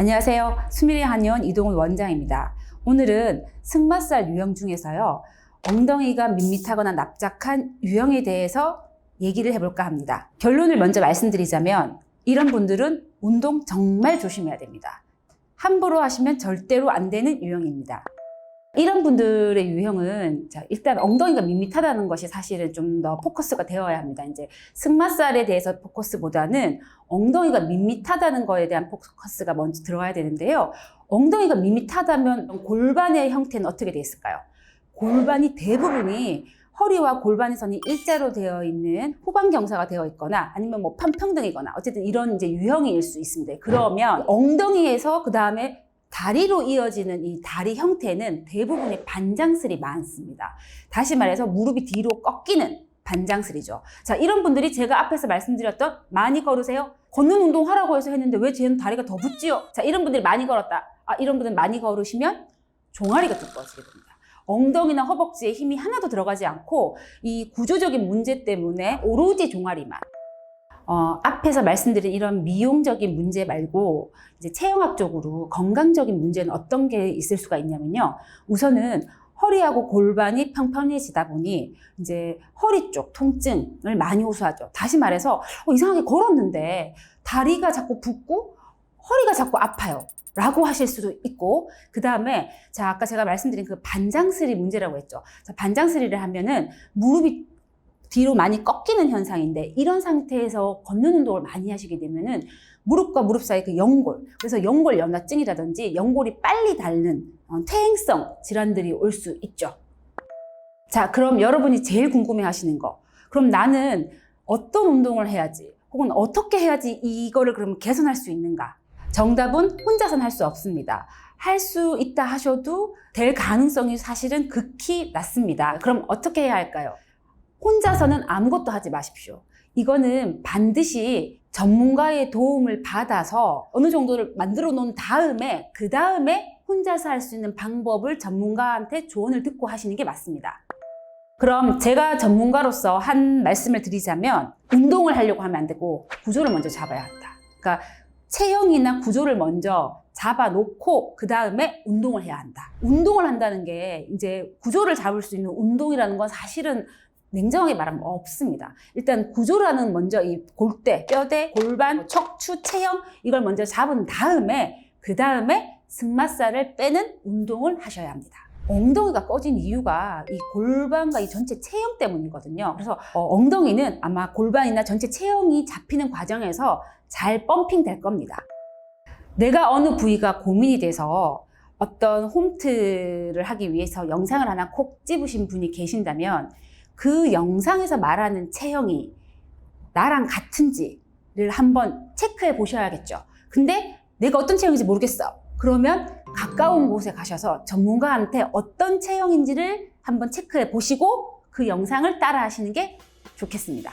안녕하세요. 수미리 한의원 이동훈 원장입니다. 오늘은 승마살 유형 중에서요. 엉덩이가 밋밋하거나 납작한 유형에 대해서 얘기를 해볼까 합니다. 결론을 먼저 말씀드리자면 이런 분들은 운동 정말 조심해야 됩니다. 함부로 하시면 절대로 안 되는 유형입니다. 이런 분들의 유형은 자, 일단 엉덩이가 밋밋하다는 것이 사실은 좀 더 포커스가 되어야 합니다. 이제 승마살에 대해서 포커스보다는 엉덩이가 밋밋하다는 거에 대한 포커스가 먼저 들어가야 되는데요. 엉덩이가 밋밋하다면 골반의 형태는 어떻게 돼 있을까요? 골반이 대부분이 허리와 골반의 선이 일자로 되어 있는 후방 경사가 되어 있거나 아니면 뭐 판평등이거나 어쨌든 이런 이제 유형일 수 있습니다. 그러면 엉덩이에서 그 다음에 다리로 이어지는 이 다리 형태는 대부분의 반장슬이 많습니다. 다시 말해서 무릎이 뒤로 꺾이는 반장슬이죠. 자, 이런 분들이 제가 앞에서 말씀드렸던 많이 걸으세요? 걷는 운동 하라고 해서 했는데 왜 쟤는 다리가 더 붙지요? 자, 이런 분들이 많이 걸었다. 아, 이런 분들 많이 걸으시면 종아리가 두꺼워지게 됩니다. 엉덩이나 허벅지에 힘이 하나도 들어가지 않고 이 구조적인 문제 때문에 오로지 종아리만 어, 앞에서 말씀드린 이런 미용적인 문제 말고 이제 체형학적으로 건강적인 문제는 어떤 게 있을 수가 있냐면요. 우선은 허리하고 골반이 평평해지다 보니 이제 허리 쪽 통증을 많이 호소하죠. 다시 말해서 어, 이상하게 걸었는데 다리가 자꾸 붓고 허리가 자꾸 아파요. 라고 하실 수도 있고, 그 다음에, 자, 아까 제가 말씀드린 그 반장스리 문제라고 했죠. 자, 반장스리를 하면은 무릎이 뒤로 많이 꺾이는 현상인데, 이런 상태에서 걷는 운동을 많이 하시게 되면은 무릎과 무릎 사이 그 연골, 그래서 연골 연화증이라든지 연골이 빨리 닳는 어, 퇴행성 질환들이 올 수 있죠. 자, 그럼 여러분이 제일 궁금해 하시는 거. 그럼 나는 어떤 운동을 해야지, 혹은 어떻게 해야지 이거를 그럼 개선할 수 있는가? 정답은 혼자서는 할 수 없습니다. 할 수 있다 하셔도 될 가능성이 사실은 극히 낮습니다. 그럼 어떻게 해야 할까요? 혼자서는 아무것도 하지 마십시오. 이거는 반드시 전문가의 도움을 받아서 어느 정도를 만들어 놓은 다음에 그 다음에 혼자서 할 수 있는 방법을 전문가한테 조언을 듣고 하시는 게 맞습니다. 그럼 제가 전문가로서 한 말씀을 드리자면 운동을 하려고 하면 안 되고 구조를 먼저 잡아야 한다. 그러니까 체형이나 구조를 먼저 잡아놓고 그 다음에 운동을 해야 한다. 운동을 한다는 게 이제 구조를 잡을 수 있는 운동이라는 건 사실은 냉정하게 말하면 없습니다. 일단 구조라는 먼저 이 골대, 뼈대, 골반, 척추, 체형 이걸 먼저 잡은 다음에 그 다음에 승마살을 빼는 운동을 하셔야 합니다. 엉덩이가 꺼진 이유가 이 골반과 이 전체 체형 때문이거든요. 그래서 어, 엉덩이는 아마 골반이나 전체 체형이 잡히는 과정에서 잘 펌핑 될 겁니다. 내가 어느 부위가 고민이 돼서 어떤 홈트를 하기 위해서 영상을 하나 콕 집으신 분이 계신다면 그 영상에서 말하는 체형이 나랑 같은지를 한번 체크해 보셔야겠죠. 근데 내가 어떤 체형인지 모르겠어. 그러면 가까운 곳에 가셔서 전문가한테 어떤 체형인지를 한번 체크해 보시고 그 영상을 따라 하시는 게 좋겠습니다.